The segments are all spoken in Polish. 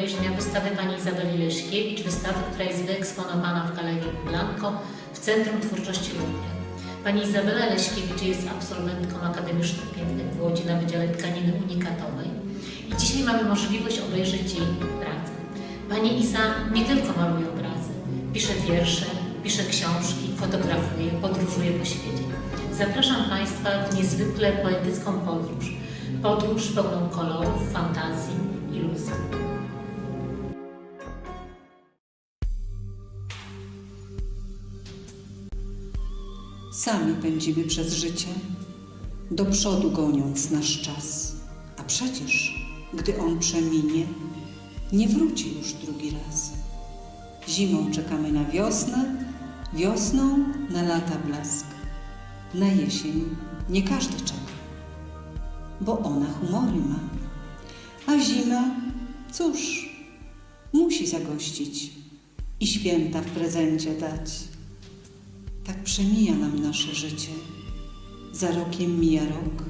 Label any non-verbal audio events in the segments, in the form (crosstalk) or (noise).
Obejrzenia wystawy Pani Izabeli Leśkiewicz, wystawy, która jest wyeksponowana w Galerii Blanco w Centrum Twórczości Ludnia. Pani Izabela Leśkiewicz jest absolwentką Akademii Sztuk Pięknych w Łodzi na Wydziale Tkaniny Unikatowej i dzisiaj mamy możliwość obejrzeć jej pracę. Pani Iza nie tylko maluje obrazy, pisze wiersze, pisze książki, fotografuje, podróżuje po świecie. Zapraszam Państwa w niezwykle poetycką podróż. Podróż pełną kolorów, fantazji, iluzji. Sami pędzimy przez życie, do przodu goniąc nasz czas. A przecież, gdy on przeminie, nie wróci już drugi raz. Zimą czekamy na wiosnę, wiosną na lata blask. Na jesień nie każdy czeka, bo ona humory ma. A zima, cóż, musi zagościć i święta w prezencie dać. Tak przemija nam nasze życie. Za rokiem mija rok,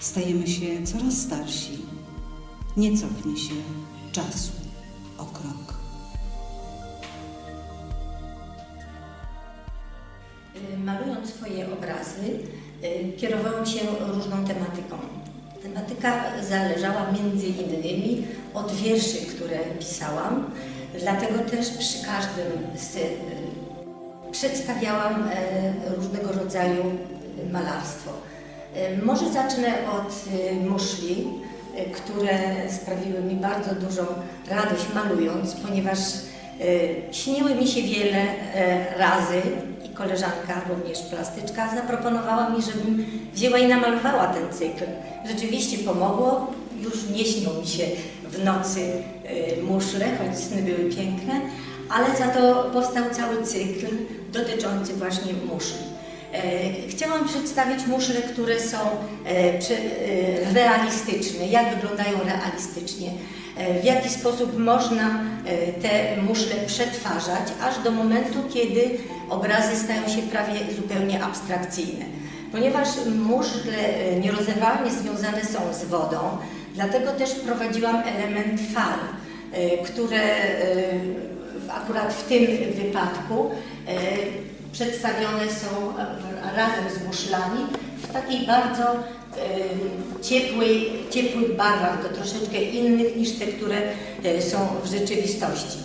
stajemy się coraz starsi. Nie cofnie się czasu o krok. Malując swoje obrazy, y, kierowałam się różną tematyką. Tematyka zależała między innymi od wierszy, które pisałam, dlatego też przy każdym z, y, przedstawiałam e, różnego rodzaju malarstwo. Y, Może zacznę od y, muszli, które sprawiły mi bardzo dużą radość malując, ponieważ śniły mi się wiele e, razy i koleżanka, również plastyczka, zaproponowała mi, żebym wzięła i namalowała ten cykl. Rzeczywiście pomogło, już nie śnią mi się w nocy muszle, choć sny były piękne, ale za to powstał cały cykl dotyczący właśnie muszli. E, Chciałam przedstawić muszle, które są e, e, realistyczne, jak wyglądają realistycznie, w jaki sposób można te muszle przetwarzać, aż do momentu, kiedy obrazy stają się prawie zupełnie abstrakcyjne. Ponieważ muszle nierozerwalnie związane są z wodą, dlatego też wprowadziłam element fal, które akurat w tym wypadku e, przedstawione są e, razem z muszlami w takiej bardzo e, ciepłej, ciepłych barwach, to troszeczkę innych niż te, które są w rzeczywistości.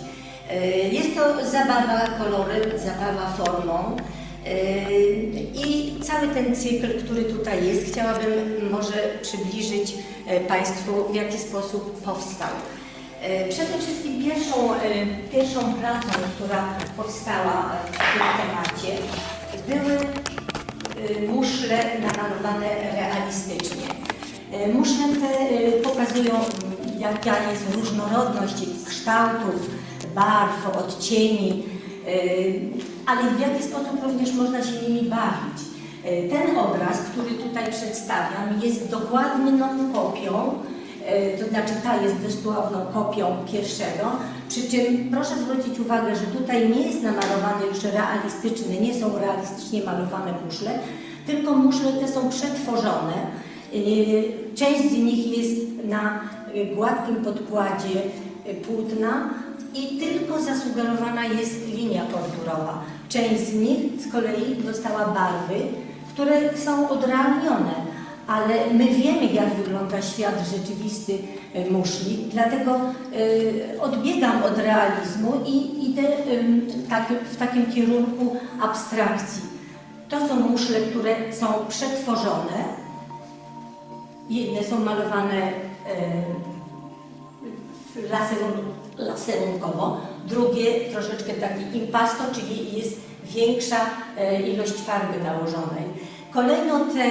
Jest to zabawa kolorem, zabawa formą i cały ten cykl, który tutaj jest, chciałabym może przybliżyć Państwu, w jaki sposób powstał. E, Przede wszystkim pierwszą, e, pierwszą pracą, która powstała e, w tym temacie, były muszle namalowane realistycznie. Muszle te pokazują, jaka jest różnorodność kształtów, barw, odcieni, ale w jaki sposób również można się nimi bawić. Ten obraz, który tutaj przedstawiam, jest dokładną kopią to znaczy ta jest dosłowną kopią pierwszego, przy czym proszę zwrócić uwagę, że tutaj nie jest namalowany już realistyczny, nie są realistycznie malowane muszle, tylko muszle te są przetworzone. E, Część z nich jest na e, gładkim podkładzie e, płótna i tylko zasugerowana jest linia bordurowa. Część z nich z kolei dostała barwy, które są odrealnione ale my wiemy, jak wygląda świat rzeczywisty e, muszli, dlatego e, odbiegam od realizmu i idę tak, w takim kierunku abstrakcji. To są muszle, które są przetworzone. Jedne są malowane laserun, laserunkowo, drugie troszeczkę taki impasto, czyli jest większa e, ilość farby nałożonej. Kolejno ten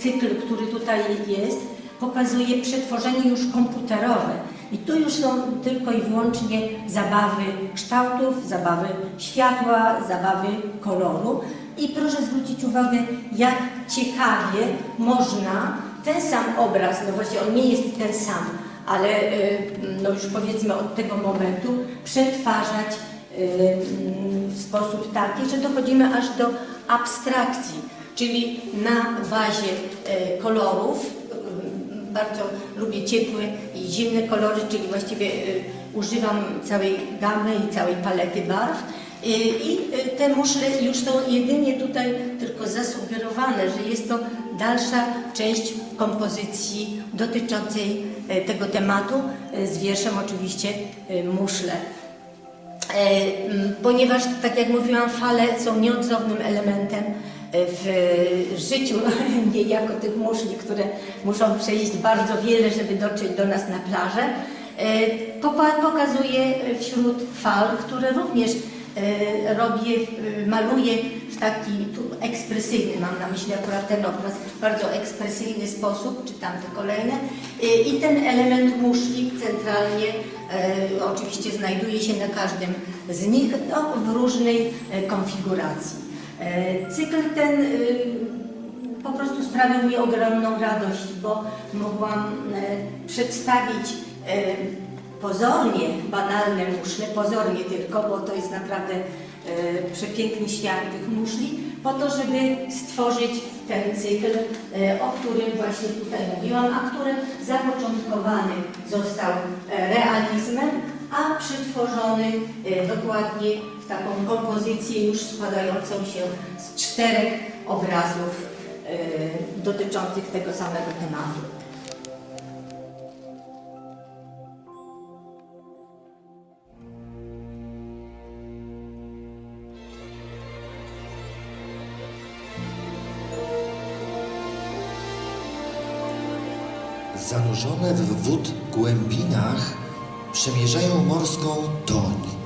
cykl, który tutaj jest, pokazuje przetworzenie już komputerowe. I tu już są tylko i wyłącznie zabawy kształtów, zabawy światła, zabawy koloru. I proszę zwrócić uwagę, jak ciekawie można ten sam obraz, no właśnie on nie jest ten sam, ale y, no już powiedzmy od tego momentu przetwarzać y, w sposób taki, że dochodzimy aż do abstrakcji, czyli na bazie y, kolorów y, bardzo lubię ciepłe i zimne kolory, czyli właściwie y, używam całej gamy i całej palety barw. I te muszle już są jedynie tutaj tylko zasugerowane, że jest to dalsza część kompozycji dotyczącej tego tematu z wierszem oczywiście muszle. E, Ponieważ, tak jak mówiłam, fale są nieodzownym elementem e, w życiu (laughs) niejako tych muszli, które muszą przejść bardzo wiele, żeby dotrzeć do nas na plażę. E, Pokazuję wśród fal, które również e, robię, maluję w taki ekspresyjny, mam na myśli akurat ten obraz, w bardzo ekspresyjny sposób, czy tamte kolejne. E, I ten element muszli centralnie oczywiście znajduje się na każdym z nich no, w różnej konfiguracji. E, cykl ten e, po prostu sprawił mi ogromną radość, bo mogłam e, przedstawić e, pozornie banalne muszle, pozornie tylko, bo to jest naprawdę przepiękny świat tych muszli, po to, żeby stworzyć ten cykl, o którym właśnie tutaj mówiłam, a który zapoczątkowany został realizmem, a przetworzony e, dokładnie w taką kompozycję już składającą się z czterech obrazów e, dotyczących tego samego tematu. Zanurzone w wód głębinach przemierzają morską toń.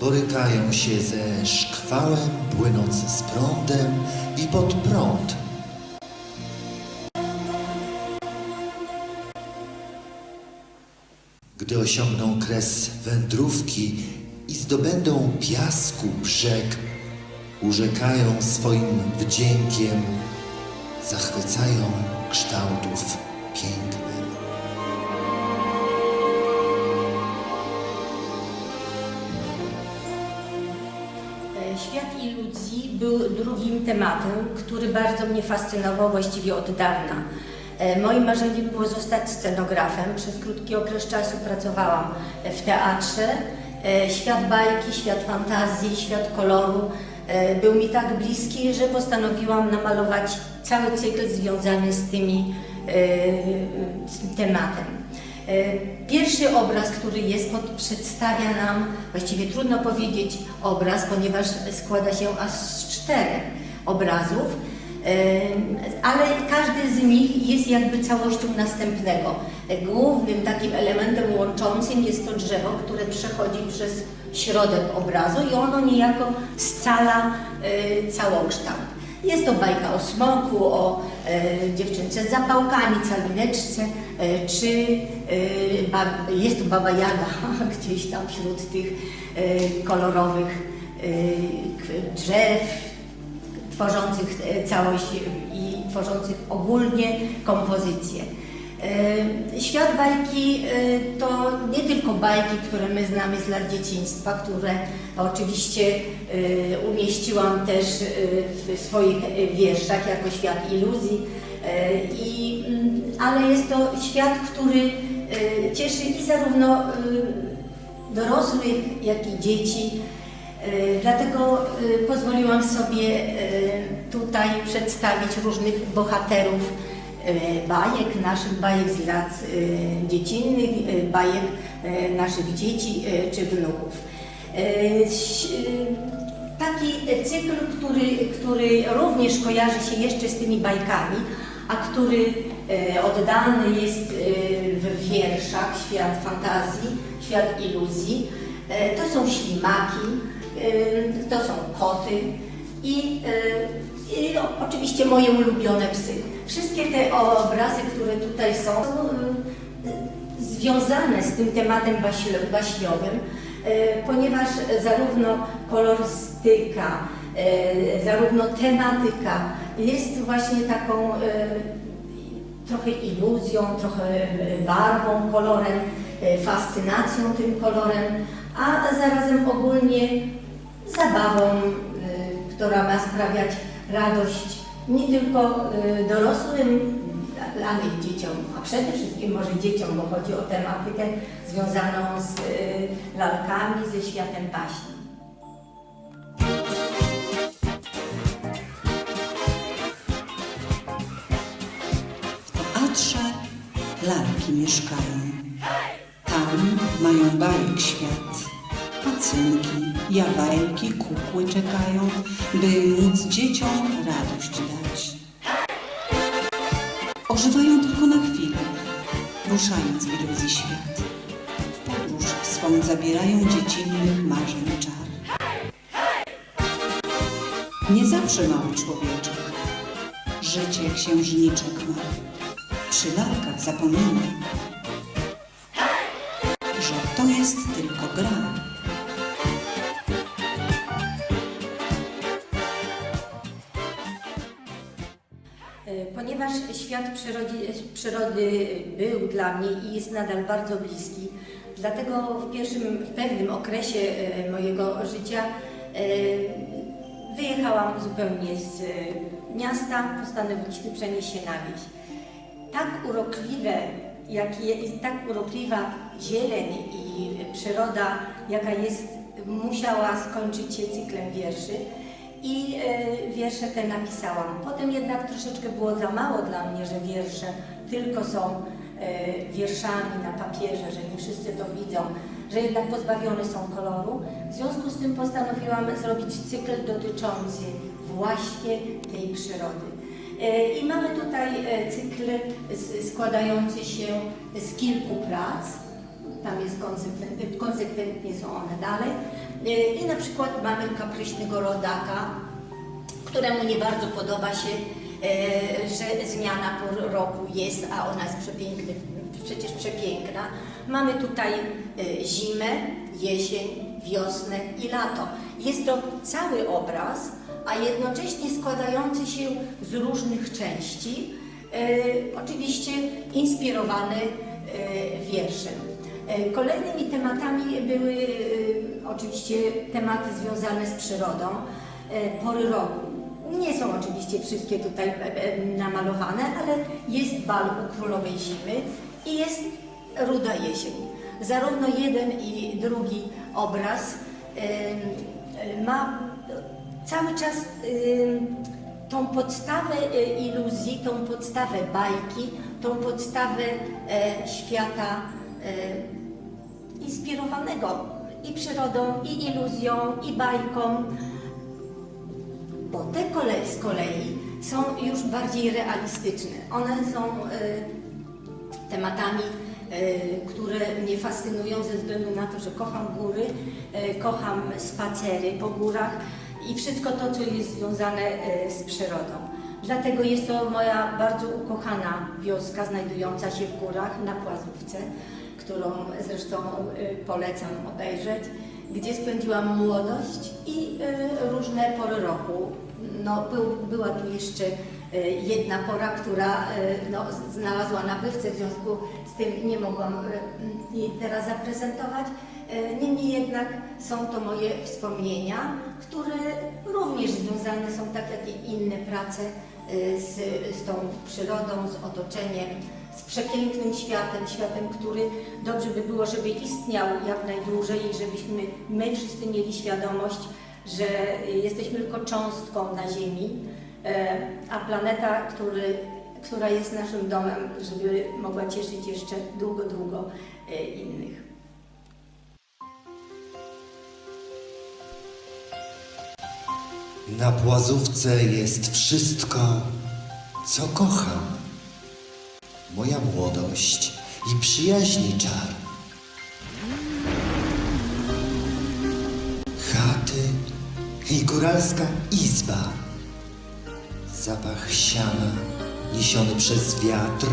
Borykają się ze szkwałem płynąc z prądem i pod prąd. Gdy osiągną kres wędrówki i zdobędą piasku brzeg, urzekają swoim wdziękiem, zachwycają kształtów pięknym. Był drugim tematem, który bardzo mnie fascynował właściwie od dawna. E, Moim marzeniem było zostać scenografem. Przez krótki okres czasu pracowałam w teatrze. E, Świat bajki, świat fantazji, świat koloru e, był mi tak bliski, że postanowiłam namalować cały cykl związany z tymi z tym tematem. Pierwszy obraz, który jest, przedstawia nam, właściwie trudno powiedzieć obraz, ponieważ składa się aż z czterech obrazów, ale każdy z nich jest jakby całością następnego. Głównym takim elementem łączącym jest to drzewo, które przechodzi przez środek obrazu i ono niejako scala e, całokształt. Jest to bajka o smoku, o e, dziewczynce z zapałkami, calineczce, e, czy jest to Baba Jaga (laughs) gdzieś tam wśród tych kolorowych drzew, tworzących e, całość i tworzących ogólnie kompozycję. E, Świat bajki e, to nie tylko bajki, które my znamy z lat dzieciństwa, które oczywiście e, umieściłam też e, w swoich e, wierszach jako świat iluzji, E, i, mm, ale jest to świat, który e, cieszy i zarówno e, dorosłych, jak i dzieci. E, Dlatego e, pozwoliłam sobie e, tutaj przedstawić różnych bohaterów bajek, naszych bajek z lat dziecinnych, bajek naszych dzieci czy wnuków. Taki cykl, który, który również kojarzy się jeszcze z tymi bajkami, a który oddany jest w wierszach, świat fantazji, świat iluzji. To są ślimaki, to są koty i, e, i o, oczywiście moje ulubione psy. Wszystkie te obrazy, które tutaj są, są e, związane z tym tematem baśniowym, e, ponieważ zarówno kolorystyka, zarówno tematyka jest właśnie taką trochę iluzją, trochę barwą, kolorem, fascynacją tym kolorem, a zarazem ogólnie zabawą, e, która ma sprawiać radość nie tylko e, dorosłym, danych dzieciom, a przede wszystkim może dzieciom, bo chodzi o tematykę związaną z y, lalkami, ze światem baśni. W teatrze lalki mieszkają. Tam mają bajek świat. Pacynki, jawajki, kukły czekają, by móc dzieciom radość dać. Ożywają tylko na chwilę, ruszając w iluzji świat. W podróż swą zabierają dziecinnych marzeń czar. Nie zawsze mały człowieczek życie księżniczek ma. Przy lalkach zapomina, że to jest tylko gra. Świat przyrody, przyrody był dla mnie i jest nadal bardzo bliski, dlatego w, pierwszym, w pewnym okresie e, mojego życia e, wyjechałam zupełnie z e, miasta, postanowiliśmy przenieść się na wieś. Tak urokliwe, jak tak urokliwa zieleń i przyroda, jaka jest, musiała skończyć się cyklem wierszy i e, wiersze te napisałam. Potem jednak troszeczkę było za mało dla mnie, że wiersze tylko są e, wierszami na papierze, że nie wszyscy to widzą, że jednak pozbawione są koloru. W związku z tym postanowiłam zrobić cykl dotyczący właśnie tej przyrody. E, I mamy tutaj cykl składający się z kilku prac. Tam jest konsekwentnie, konsekwentnie są one dalej. E, I na przykład mamy kapryśnego rodaka, któremu nie bardzo podoba się, e, że zmiana pór roku jest, a ona jest przecież przepiękna. Mamy tutaj e, zimę, jesień, wiosnę i lato. Jest to cały obraz, a jednocześnie składający się z różnych części, oczywiście inspirowany wierszem. E, Kolejnymi tematami były e, oczywiście tematy związane z przyrodą, e, pory roku. Nie są oczywiście wszystkie tutaj namalowane, ale jest bal u królowej zimy i jest ruda jesień. Zarówno jeden i drugi obraz ma cały czas tą podstawę iluzji, tą podstawę bajki, tą podstawę świata inspirowanego i przyrodą, i iluzją, i bajką, bo te kolej z kolei są już bardziej realistyczne. One są e, tematami, e, które mnie fascynują ze względu na to, że kocham góry, kocham spacery po górach i wszystko to, co jest związane z przyrodą. Dlatego jest to moja bardzo ukochana wioska znajdująca się w górach na Płazówce, którą zresztą e, polecam obejrzeć, gdzie spędziłam młodość i e, różne pory roku. No, był, była tu jeszcze e, jedna pora, która no, znalazła nabywcę, w związku z tym nie mogłam jej teraz zaprezentować. Niemniej jednak są to moje wspomnienia, które również związane są, tak jak i inne prace, z, z tą przyrodą, z otoczeniem, z przepięknym światem, światem, który dobrze by było, żeby istniał jak najdłużej i żebyśmy my wszyscy mieli świadomość, że jesteśmy tylko cząstką na Ziemi, e, a planeta, który, która jest naszym domem, żeby mogła cieszyć jeszcze długo, długo e, innych. Na płazówce jest wszystko, co kocham. Moja młodość i przyjaźni czar. Chaty i góralska izba. Zapach siana niesiony przez wiatr,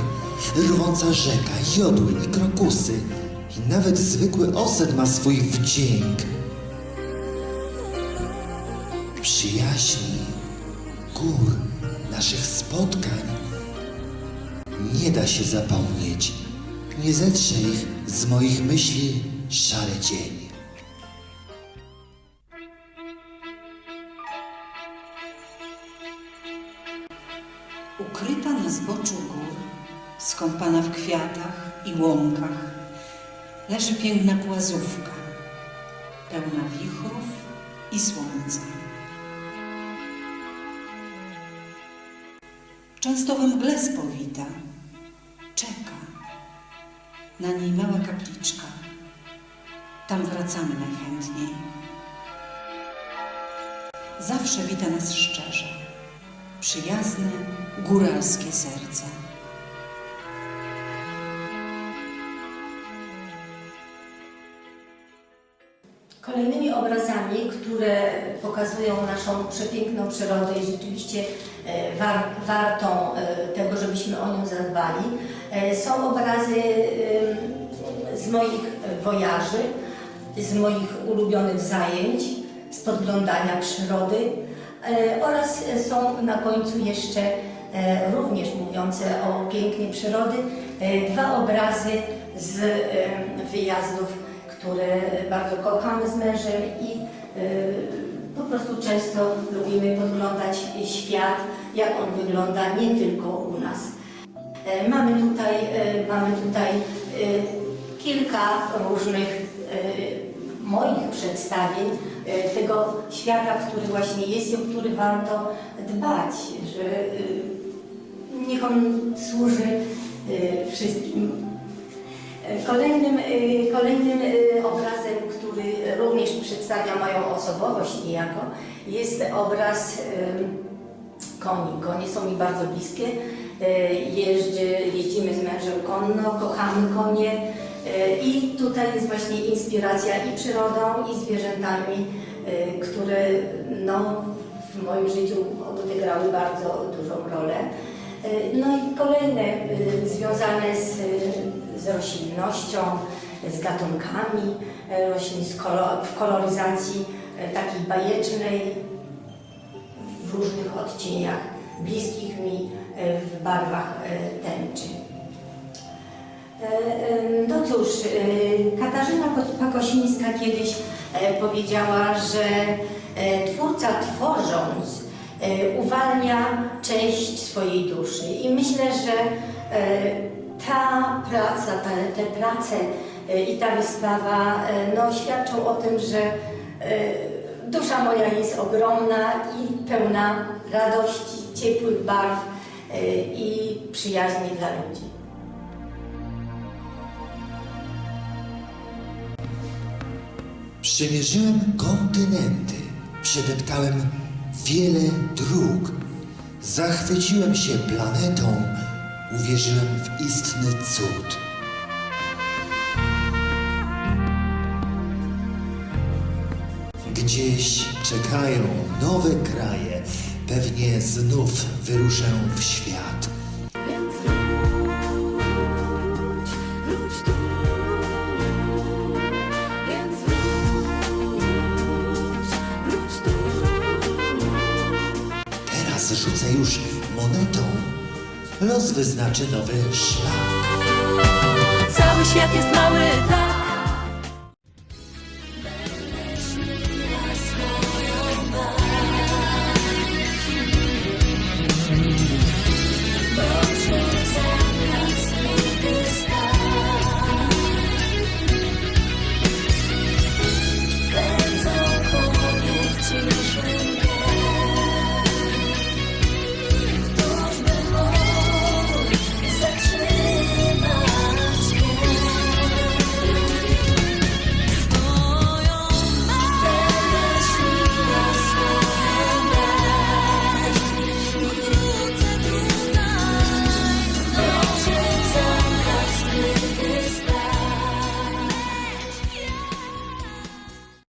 rwąca rzeka, jodły i krokusy. I nawet zwykły osad ma swój wdzięk przyjaźni, gór, naszych spotkań. Nie da się zapomnieć, nie zetrze ich z moich myśli szary dzień. Ukryta na zboczu gór skąpana w kwiatach i łąkach, leży piękna płazówka, pełna wichrów i słońca. Często we mgle spowita, czeka. Na niej mała kapliczka. Tam wracamy najchętniej. Zawsze wita nas szczerze, przyjazne, góralskie serce. Kolejnymi obrazami, które pokazują naszą przepiękną przyrodę i rzeczywiście e, war, wartą e, tego, żebyśmy o nią zadbali, e, są obrazy z moich wojaży, z moich ulubionych zajęć, z podglądania przyrody oraz są na końcu jeszcze również mówiące o pięknie przyrody dwa obrazy z wyjazdów które bardzo kochamy z mężem i y, po prostu często lubimy podglądać świat, jak on wygląda nie tylko u nas. E, Mamy tutaj, e, mamy tutaj e, kilka różnych moich przedstawień tego świata, który właśnie jest i o który warto dbać, że niech on służy wszystkim Kolejnym, y, kolejnym y, obrazem, który również przedstawia moją osobowość niejako, jest obraz y, koni. Konie są mi bardzo bliskie. Jeżdżę, jeździmy z mężem konno, kochamy konie i tutaj jest właśnie inspiracja i przyrodą, i zwierzętami, które no, w moim życiu odegrały bardzo dużą rolę. No i kolejne związane z, z roślinnością, z gatunkami y, roślin, z w koloryzacji y, takiej bajecznej, w różnych odcieniach, bliskich mi y, w barwach tęczy. E, e, No cóż, e, Katarzyna Pakosińska kiedyś e, powiedziała, że e, twórca tworząc e, uwalnia część swojej duszy i myślę, że e, ta praca, te, te prace e, i ta wystawa e, no, świadczą o tym, że e, dusza moja jest ogromna i pełna radości, ciepłych barw i przyjaźni dla ludzi. Przemierzyłem kontynenty, przedeptałem wiele dróg. Zachwyciłem się planetą, uwierzyłem w istny cud. Gdzieś czekają nowe kraje, pewnie znów wyruszę w świat. Więc tu. Więc tu. Teraz rzucę już los wyznaczy nowy szlak. Cały świat jest mały,